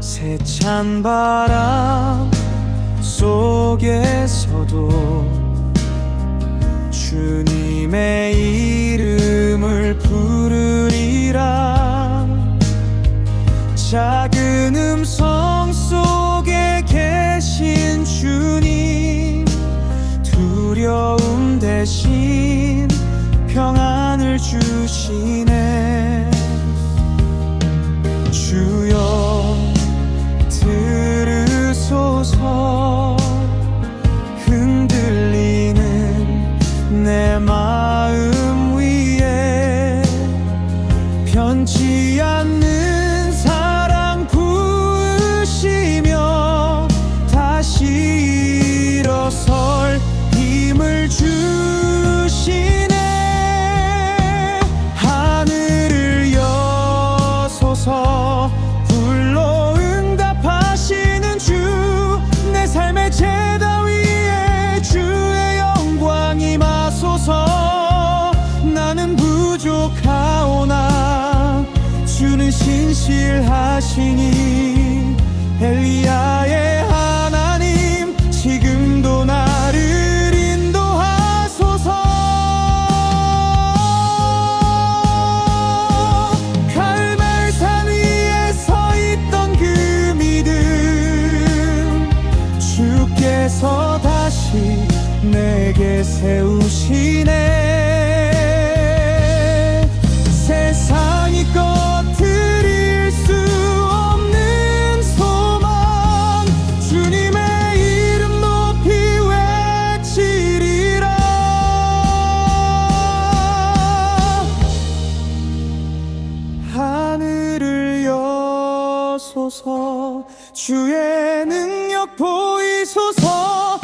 세찬 바람 속에서도 주님의 이름을 부르리라. 작은 음성 속에 계신 주님 두려움 대신 평안을 주시네 변치 않는 주는 신실하시니 엘리야의 하나님 지금도 나를 인도하소서. 갈멜산 위에 서 있던 그 믿음 주께서 다시 내게 세우시네 여소서 주의 능력 보이소서